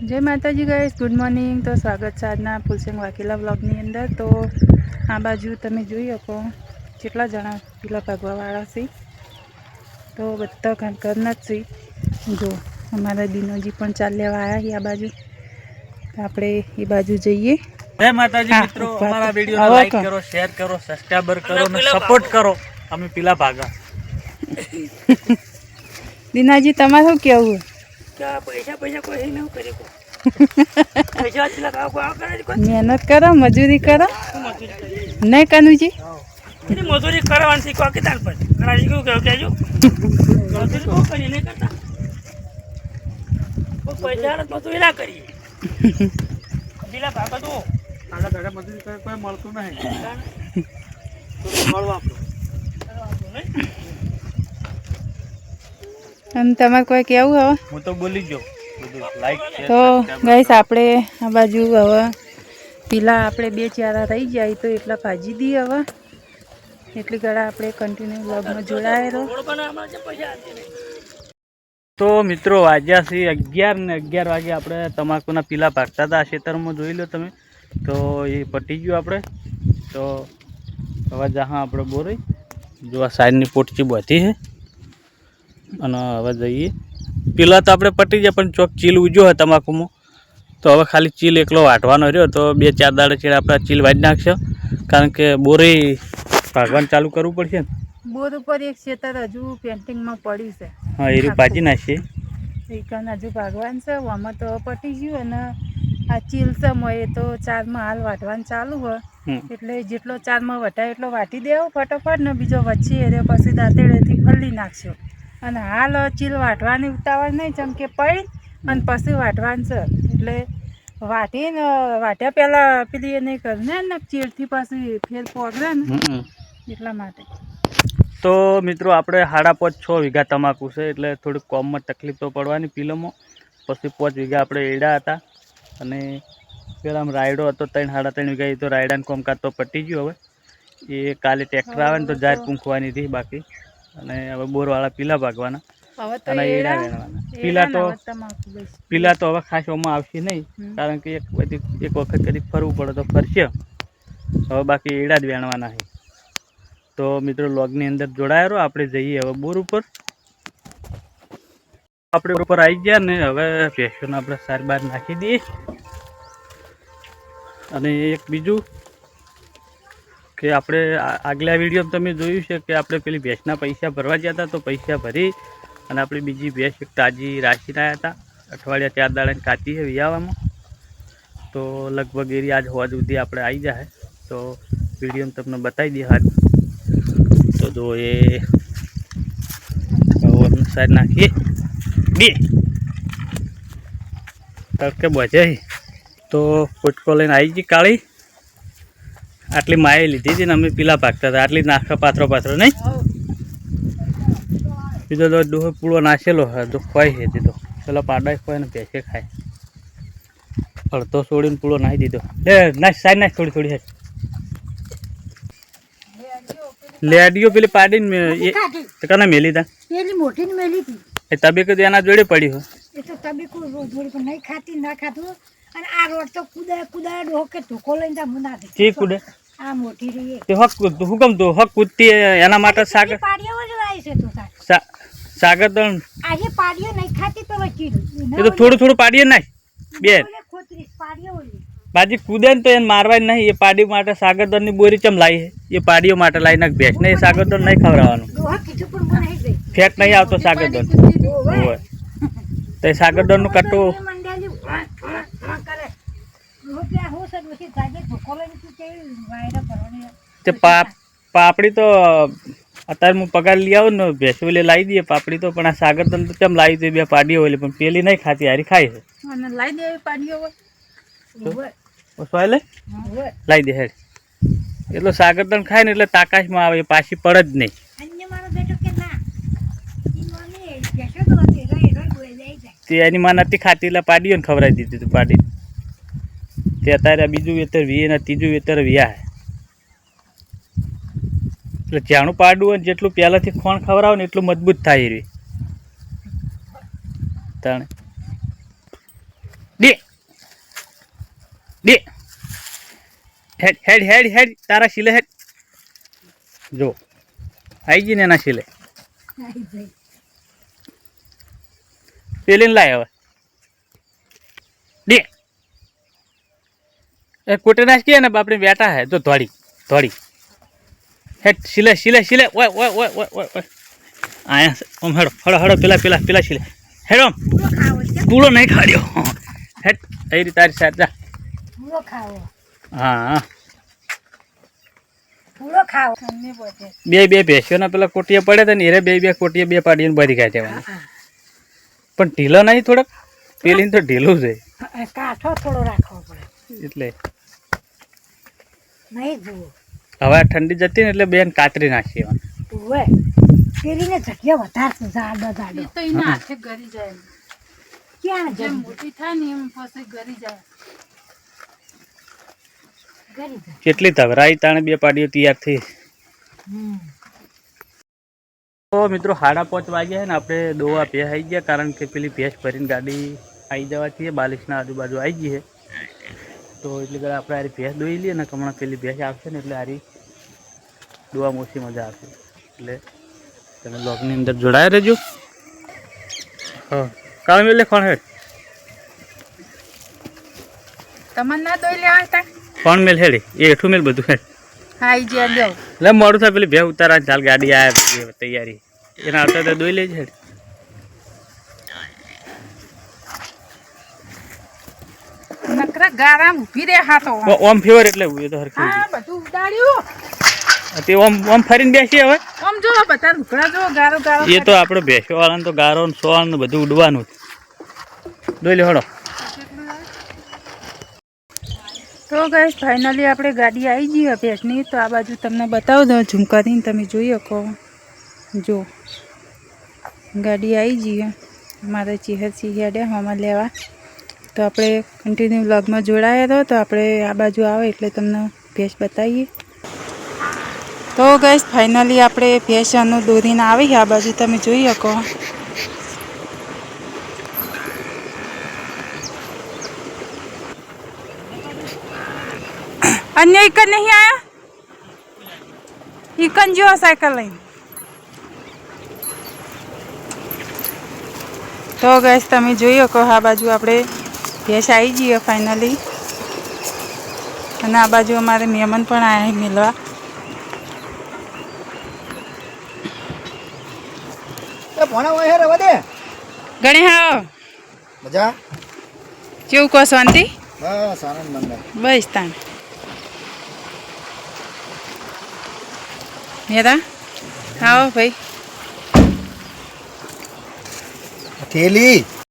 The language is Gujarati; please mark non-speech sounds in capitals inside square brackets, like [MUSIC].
જય માતાજી ગાઈસ ગુડ મોર્નિંગ તો સ્વાગત છે આજના ફૂલસિંગ વાકીલા બ્લોગની અંદર. તો આ બાજુ તમે જોઈ શકો કેટલા જણા પીલા ભાગવાવાળા છે. તો બધા ઘર ઘરના જ છે. જો અમારા દિનોજી પણ ચાલ્યા આવ્યા છે આ બાજુ. આપણે એ બાજુ જઈએ. જય માતાજી મિત્રો અમારા વીડિયો લાઈક કરો શેર કરો સબસ્ક્રાઇબર કરો અને સપોર્ટ કરો. અમે પીલા ભાગા. [LAUGHS] દિનાજી તમારે શું કહેવું પૈસા પૈસા કોઈ નહીં કરી કાવ કાવ મહેનત કરો મજૂરી કરો. નહીં કનુજી? મજૂરી કરવાની શીખવા કે તાર પર. ઘણા શીખવું કેવું કહેજો? મજૂરી કોઈ કરી નહીં કરતા. પૈસા મજૂરી ના કરીએ. પેલા ભાગો તો આગળ દાડા મજૂરી કરે કોઈ મળતું નહીં. મળવા અને તમારે કોઈ કેવું હવે? હું તો બોલી ગયો. તો. ગઈશ આપણે આ બાજુ હવે પેલા આપણે બે ચારા રહી જાય તો એટલા ભાજી દઈએ હવે. એટલી ઘડા આપણે કન્ટિન્યુ બ્લોગમાં જોડાયેલો. તો મિત્રો વાગ્યા છે અગિયાર ને અગિયાર વાગે આપણે તમાકુના પીલા ભાગતા હતા. આ ખેતરમાં જોઈ લો તમે. તો એ પટી ગયું આપણે. તો હવે જहाँ આપણે બોરી. જો આ સાઈડની પોટચી બધી છે. અને હવે જઈએ. પેલા તો આપણે પટી જાય પણ ચોક ચીલ ઉજો હોય તમાકુમાં. તો હવે ખાલી ચીલ એકલો વાટવાનો રહ્યો. તો બે ચાર દાડે ચીલ આપણે ચીલ વાટી નાખશે. કારણ કે બોરી ભાગવાનું ચાલુ કરવું પડશે ને. બોર ઉપર એક ખેતર હજુ પેન્ટિંગમાં પડ્યું છે. હા એ ભાજી નાખીએ. એકન હજુ ભાગવાન છે. આમાં તો પટી ગયું અને આ ચીલ છે એ તો ચારમાં હાલ વાટવાનું ચાલુ હોય. એટલે જેટલો ચારમાં વટાય એટલો વાટી દેવો ફટોફટ ને બીજો વચ્ચે એ પછી દાંતેડેથી ખલ્લી નાખશો. અને હાલ ચીલ વાટવાની ઉતાવળ નહીં જેમ કે પડી અને પછી વાટવાનું છે. એટલે વાટીને વાટ્યા પહેલાં પેલી એ નહીં કરે ને ચીલથી પાછી ફેર પોગરે ને એટલા માટે. તો મિત્રો આપણે સાડા પાંચ છ વીઘા તમાકુ છે એટલે થોડીક કોમમાં તકલીફ તો પડવાની પીલમો. પછી પાંચ વીઘા આપણે એડા હતા અને પેલા આમ રાયડો હતો ત્રણ સાડા ત્રણ વીઘા એ તો રાયડાનું કોમકાજ તો પટી ગયું હવે. એ કાલે ટ્રેક્ટર આવે ને તો જાહેર પૂંખવાની હતી બાકી. અને હવે બોરવાળા પીલા ભાગવાના અને એડા વેણવાના. પીલા તો. પીલા તો હવે ખાસ ઓમાં આવશે નહીં કારણ કે એક બધી એક વખત કદી ફરવું પડે તો ફરશે. હવે બાકી એડા જ વેણવાના છે. તો મિત્રો લોગની અંદર જોડાયેલો આપણે જઈએ હવે બોર ઉપર. આપણે ઉપર આવી ગયા ને હવે ભેંસોને આપણે સાર બાર નાખી દઈએ. અને એક બીજું કે આપણે આગલા વિડીયોમાં તમે જોયું છે કે આપણે પેલી ભેંસના પૈસા ભરવા ગયા હતા તો પૈસા ભરી અને આપણી બીજી ભેંસ તાજી રાખીને આવ્યા હતા. અઠવાડિયા ચાર દાડાને કાચી છે વિયાવામાં. તો લગભગ એરી આજ હોવા સુધી આપણે આવી જાય તો વીડિયો તમને બતાવી દઈએ હાલ. તો જો એ સાઈડ નાખીએ. બે. તડકે બચે તો પોટકો લઈને આવી ગઈ કાળી. આટલી માએ લીધી હતી ને અમે પીલા પાકતા હતા. આટલી નાખા પાથરો પાથરો નહીં? બીજો તો ડોહો પૂળો નાખેલો તો ખોય છે દીધો પેલા પાડા ખોય ને ભેંસે ખાય. અડધો છોડીને પૂળો નાખી દીધો. લે નાખ સાઈડ નાખ થોડી થોડી લેડીઓ પેલી પાડીને એ કને મેલી તા? પેલી મોટી ને મેલી હતી. એ તબે કીધું એના જોડે પડી હોય એ તો રોજ રોજ નહીં ખાતી ના ખાતું. અને આ રોડ તો કુદાય કુદાય ડોહો કે ધોકો લઈને તા મુના દે. કુડે આ મોટી રહી તે હક હુકમ તું હક કૂદતી એના માટે સાગર પાડીઓ જ લાવી છે તું સાગર તો આજે પાડીઓ નહીં ખાતી તો વચ્ચી એ તો થોડું થોડું પાડીએ નાખ બેન. બાજી કૂદે ને તો એને મારવાય નહીં. એ પાડી માટે સાગરદરની બોરી ચમ લાવી એ પાડીઓ માટે લાવી નાખ ને સાગરદર નહીં ખવડાવવાનું. મને નહીં ગઈ ફેટ નહીં આવતો સાગરદર હોય. તો એ સાગરદરનું કટ્ટું એ મંડ્યાલી વાં, વાં, વાં કરે ડોહો કે આ હું છે ડોશી જાગે ધોકો લઈને તું પાપડી તો અત્યારે હું પગાર લઈ આવું ને ભેંસો એટલે લાવી દઈએ. પાપડી તો પણ આ સાગરદન તો કેમ લાવી દઈએ બે પાડીઓ એટલે પણ પેલી નહીં ખાતી હારી ખાય છે. લાવી દે પાડીઓ હોય. લે. લાવી દે હેડ એટલો સાગરદન ખાય ને એટલે તાકાશમાં આવે પાછી પડે જ નહીં. ના? તો એની માં નથી ખાતી એટલે પાડીઓને ખવડાવી દીધી તું પાડી. તે અત્યારે બીજું વેતર વીએ ને ત્રીજું વેતર વ્યા એટલે જાણું પાડવું હોય જેટલું પહેલાંથી ખોણ ખવડાવો ને એટલું મજબૂત થાય એવી. તાણે. દે દે હેડ હેડ હેડ હેડ. તારા શીલે હેડ. જો. આવી ગઈ ને એના શીલે. પેલીને લાય હવે. દે એ કોટે નાખીએ ને બાપડી બેટા હે. જો ધોળી ધોળી. હેડ સિલે સિલે સિલે ઓય ઓય ઓય ઓય ઓય ઓય. આયા. ઓમ હેડો હડો હડો પેલા પેલા પેલા સિલે હેડો પૂળો નહીં ખાડ્યો. હેટ એ રીતે તારી સાહેબ જા. હા હા. પૂરો ખાવો. તમને બધે બે બે ને પેલા કોટીએ પડે તો ને એરે બે બે કોટીએ બે પાડીને બધી ખાઈ દેવાની હા, પણ ઢીલો નહીં થોડોક? પેલી તો ઢીલું છે. કાઠો થોડો રાખવો પડે. એટલે હવે ઠંડી જતી ને એટલે બેન કાતરી નાખી પેલીને જગ્યા વધારશે જાડો એ જાડો તો એના હાથે ગરી જાય. ક્યાં જેમ મોટી થાય ને એમ પછી ગરી જાય. કેટલી તવરાઈ તાણે બે પાડીઓ તૈયાર થઈ. તો મિત્રો સાડા પાંચ વાગ્યા ને આપણે દોવા ભેંસ આવી ગયા કારણ કે પેલી ભેંસ ભરીને ગાડી આવી જવાથી બાલિશના આજુબાજુ આવી ગઈ છે. તો એટલે કે આપણે આરી ભેંસ દોઈ લઈએ ને હમણાં પેલી ભેંસ આવશે ને એટલે આરી દોવા મોસી મજા આવશે. એટલે તમે બ્લોગની અંદર જોડાયા રહેજો. હા. કાળ મેલે કોણ હેડ તમને ના દોઈ લેવા હતા? કોણ મેલ હેડી એ હેઠું મેલ બધું હેડ હા ઈ જ્યાં લ્યો. લે મોડું થાય પેલી ભે ઉતારા ચાલ ગાડી આ તૈયારી. એના આવતા તો દોઈ લેજે હેડ. ગારામ ઊભી ઓ- ઓમ ફેવર એટલે એ તો હરખી હા બધું ઉડાડ્યું. તે ઓમ ઓમ ફરીને બેસી હવે. ઓમ જો બધા લુકડા જો ગારો ગારો એ તો આપણો ભેંસો વાળાને તો ગારો ને સોળ ને બધું ઉડવાનું દોઈ લે હળો તો ગઈ ફાઇનલી આપણે ગાડી આવી ગઈ ભેંસની તો આ બાજુ તમને બતાવી દઉં ઝૂમ કરીને તમે જોઈ શકો. જો ગાડી આવી ગઈ. મારે ચીહર ચીહેડે હમણાં લેવા. તો આપણે કન્ટિન્યુ વ્લોગમાં જોડાયા હતો તો આપણે આ બાજુ આવે એટલે તમને ભેંસ બતાવીએ. તો ગઈશ ફાઇનલી આપણે ભેંસનું દોરીને આવી આ બાજુ તમે જોઈ શકો. અન્ય જ નહીં આયા? ઇકન જો સાયકલ લઈને. તો ગેસ તમે જોઈ શકો, આ બાજુ આપણે ભેંસ આવી જઈએ ફાઇનલી અને આ બાજુ અમારે મહેમાન પણ આવ્યા મિલવા. ગણે હા. મજા? કેવું કહો શાંતિ? બસ આનંદ મંગળ બસ તાણ. મેરા આવો ભાઈ. થેલી.